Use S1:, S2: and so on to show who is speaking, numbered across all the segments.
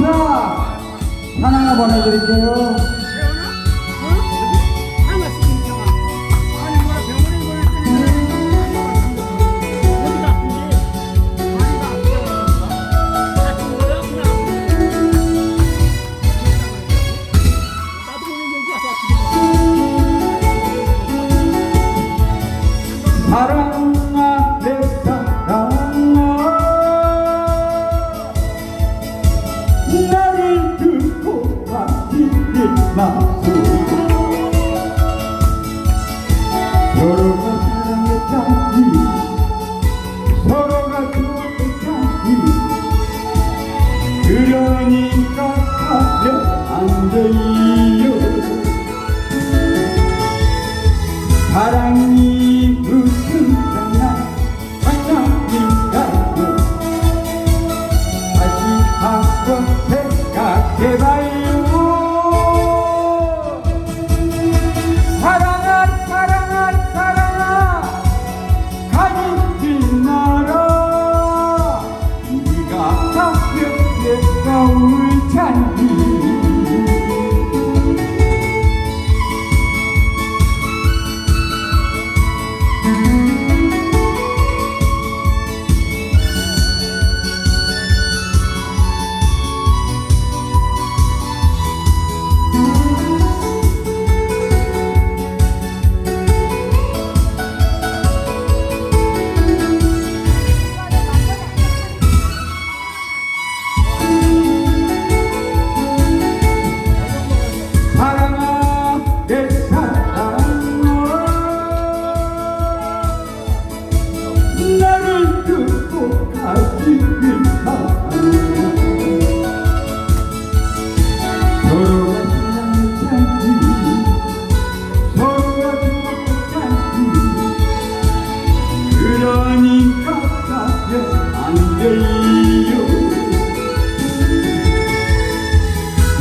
S1: 하나 하나 보내드릴게요. 마음 서로가 사랑했다니 서로가 좋았다니 그러니까 가면 안 돼요. 사랑이 무슨 장난 장난인가요? 다시 한번 생각해봐.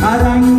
S1: arang